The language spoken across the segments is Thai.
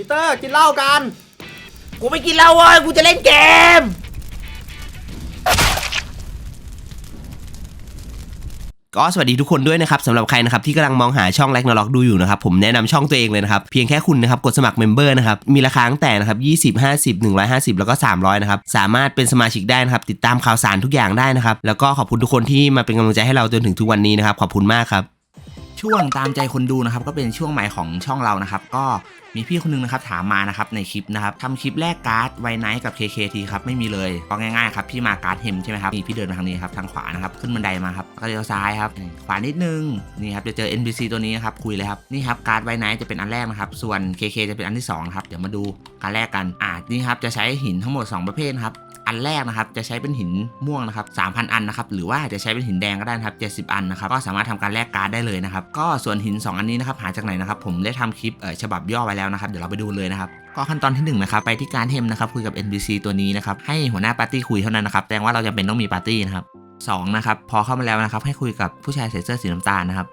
ปีเตอร์กินเหล้ากัน กูไม่กินเหล้าเว้ยกูจะเล่นเกม ก็สวัสดีทุกคนด้วยนะครับสำหรับใครนะครับที่กำลังมองหาช่องแลกนล็อกดูอยู่นะครับผมแนะนำช่องตัวเองเลยนะครับ เพียงแค่คุณนะครับกดสมัครเมมเบอร์นะครับ มีราคาตั้งแต่นะครับ 20 50 150 แล้วก็ 300 นะครับ สามารถเป็นสมาชิกได้นะครับ ติดตามข่าวสารทุกอย่างได้นะครับ แล้วก็ขอบคุณทุกคนที่มาเป็นกำลังใจให้เราจนถึงทุกวันนี้นะครับขอบคุณมากครับ ช่วงตามใจคนดูนะครับก็เป็นช่วงใหม่ของช่องเรานะครับ ก็มีพี่คนนึงนะครับถามมานะครับในคลิปนะครับทำคลิปแลกการ์ดไวไนท์กับ KKT ครับไม่มีเลยก็ง่ายๆครับพี่มาการ์ดเฮมใช่ไหมครับนี่พี่เดินมาทางนี้ครับทางขวานะครับขึ้นบันไดมาครับก็เลี้ยวซ้ายครับขวานิดนึงนี่ครับจะเจอ NPC ตัวนี้ครับคุยเลยครับนี่ครับการ์ดไวไนท์จะเป็นอันแรกนะครับส่วน KK จะเป็นอันที่สองนะครับเดี๋ยวมาดูการแรกกันอ่านี่ครับจะใช้หินทั้งหมด 2 ประเภทครับอันแรกนะครับจะใช้เป็นหินม่วงนะครับ3,000 อันนะครับหรือว่าจะใช้เป็นหินแดงก็ได้นะครับ 70 อันนะครับก็สามารถทำการแลกการ์ดได้เลยนะครับก็ส่วนหิน 2 อันนี้นะครับหาจากไหนนะครับผมได้ทำคลิปฉบับย่อไว้แล้วนะครับ เดี๋ยวเราไปดูเลยนะครับ ก็ขั้นตอนที่1นะครับ ไปที่การเทมนะครับ คุยกับ NPC ตัวนี้นะครับ ให้หัวหน้าปาร์ตี้คุยเท่านั้นนะครับ แสดงว่าเราจะเป็นต้องมีปาร์ตี้นะครับสองนะครับ พอเข้ามาแล้วนะครับ ให้คุยกับผู้ชายใส่เสื้อสีน้ำตาลนะครับ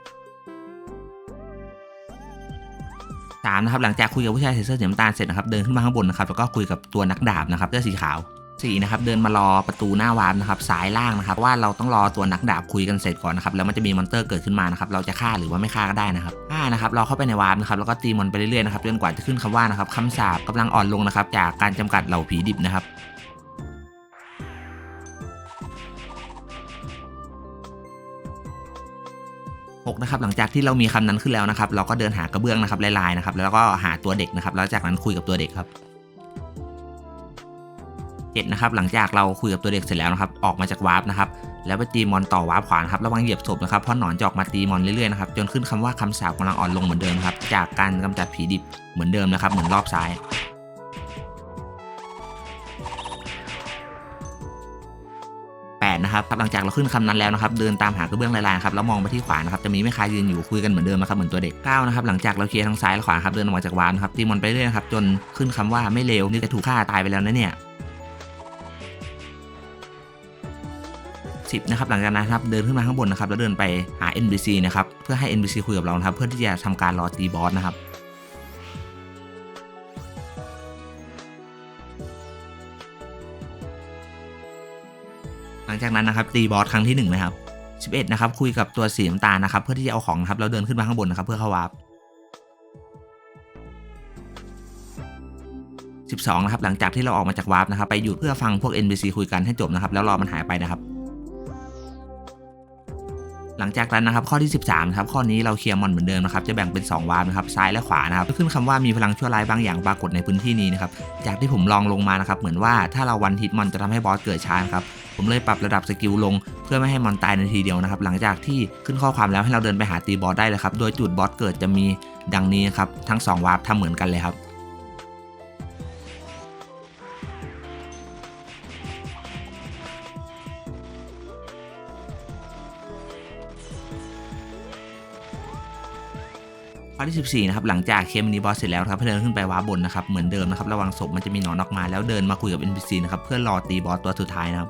สามนะครับหลังจากคุยกับผู้ชายใส่เสื้อสีน้ำตาลเสร็จนะครับเดินขึ้นมาข้างบนนะครับแล้วก็คุยกับตัวนักดาบนะครับเสื้อสีขาว สี่นะครับเดินมารอประตูหน้าวาร์ปนะครับซ้ายล่างนะครับว่าเราต้องรอตัวนักดาบคุยกันเสร็จก่อนนะครับแล้วมันจะมีมอนเตอร์เกิดขึ้นมานะครับเราจะฆ่าหรือว่าไม่ฆ่าก็ได้นะครับห้านะครับเราเข้าไปในวาร์ปนะครับแล้วก็ตีมอนไปเรื่อยๆนะครับจนกว่าจะขึ้นคำว่านะครับคำสาปกำลังอ่อนลงนะครับจากการจำกัดเหล่าผีดิบนะครับหกนะครับหลังจากที่เรามีคำนั้นขึ้นแล้วนะครับเราก็เดินหากระเบื้องนะครับลายๆนะครับแล้วก็หาตัวเด็กนะครับแล้วจากนั้นคุยกับตัวเด็กครับ เจ็ดนะครับหลังจากเราคุยกับตัวเด็กเสร็จแล้วนะครับออกมาจากวาร์ปนะครับแล้วไปตีมอนต่อวาร์ปขวานะครับระวังเหยียบศพนะครับเพราะหนอนจะออกมาตีมอนเรื่อยๆนะครับจนขึ้นคำว่าคำสาปกำลังอ่อนลงเหมือนเดิมครับจากการกำจัดผีดิบเหมือนเดิมนะครับเหมือนรอบซ้ายแปดนะครับหลังจากเราขึ้นคำนั้นแล้วนะครับ เดินตามหากระเบื้องลายๆครับแล้วมองไปที่ขวานะครับจะมีแม่ค้ายืนอยู่คุยกันเหมือนเดิมนะครับเหมือนตัวเด็กเก้านะครับหลังจากเราเคลียร์ทางซ้ายและขวาครับเดินออกมาจากวาร์ปนครับตีมอนไปเรื่อยๆนะครับจนขึ้นคำว่าไม่เลวนี่จะถูกฆ่าตายไปแล้วนะเนี่ย 10นะครับหลังจากนั้นครับเดินขึ้นมาข้างบนนะครับแล้วเดินไปหา NPC นะครับเพื่อให้ NPC คุยกับเรานะครับเพื่อที่จะทำการรอตีบอสนะครับหลังจากนั้นนะครับตีบอสครั้งที่1นะครับ11นะครับคุยกับตัวสีน้ำตาลนะครับเพื่อที่จะเอาของครับแล้วเดินขึ้นมาข้างบนนะครับเพื่อเข้าวาร์ป12นะครับหลังจากที่เราออกมาจากวาร์ปนะครับไปหยุดเพื่อฟังพวก NPC คุยกันให้จบนะครับแล้วรอมันหายไปนะครับ หลังจากนั้นนะครับข้อที่ 13ครับข้อนี้เราเคลียร์มอนเหมือนเดิมนะครับจะแบ่งเป็น 2 วาร์ปนะครับซ้ายและขวานะครับขึ้นคำว่ามีพลังชั่วร้ายบางอย่างปรากฏในพื้นที่นี้นะครับจากที่ผมลองลงมานะครับเหมือนว่าถ้าเราวันฮิตมอนจะทำให้บอสเกิดช้าครับผมเลยปรับระดับสกิลลงเพื่อไม่ให้มอนตายในทีเดียวนะครับหลังจากที่ขึ้นข้อความแล้วให้เราเดินไปหาตีบอสได้เลยครับโดยจุดบอสเกิดจะมีดังนี้นะครับทั้ง 2 วาร์ปทำเหมือนกันเลยครับ ข้อที่ 14 นะครับ หลังจากเคมมินิบอสเสร็จแล้วครับให้เดินขึ้นไปว้าบนนะครับ เหมือนเดิมนะครับ ระวังศพมันจะมีหนอนออกมาแล้วเดินมาคุยกับ NPC นะครับ เพื่อรอตีบอสตัวสุดท้ายนะครับ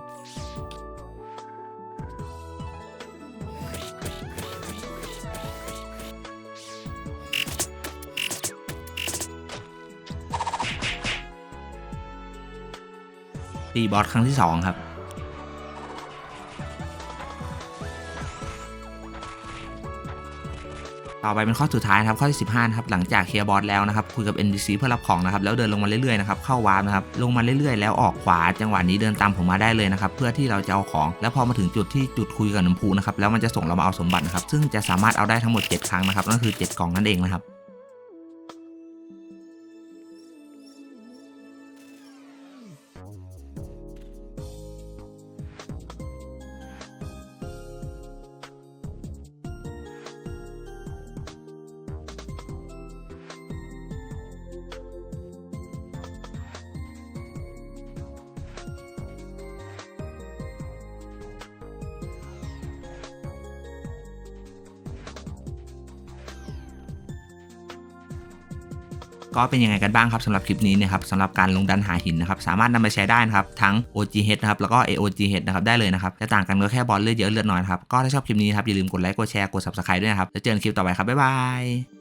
ตีบอสครั้งที่ 2 ครับ ต่อไปเป็นข้อสุดท้ายนะครับข้อที่15นะครับหลังจากเคลียร์บอสแล้วนะครับคุยกับ NPC เพื่อรับของนะครับแล้วเดินลงมาเรื่อยๆนะครับเข้าวาร์ปนะครับลงมาเรื่อยๆแล้วออกขวาจังหวะนี้เดินตามผมมาได้เลยนะครับเพื่อที่เราจะเอาของ แล้วพอมาถึงจุดที่จุดคุยกับน้ำพูนะครับแล้วมันจะส่งเรามาเอาสมบัตินะครับซึ่งจะสามารถเอาได้ทั้งหมด 7 ครั้งนะครับนั่นคือ 7 กล่องนั่นเองนะครับ ก็เป็นยังไงกันบ้างครับสำหรับคลิปนี้นะครับสำหรับการลงดันหาหินนะครับสามารถนำไปใช้ได้นะครับทั้ง OGH นะครับแล้วก็ AOGH นะครับได้เลยนะครับจะต่างกันก็แค่บอลเลือดเยอะเลือดน้อยครับก็ถ้าชอบคลิปนี้ครับอย่าลืมกดไลค์กดแชร์กด subscribe ด้วยนะครับแล้วเจอกันคลิปต่อไปครับบ๊ายบาย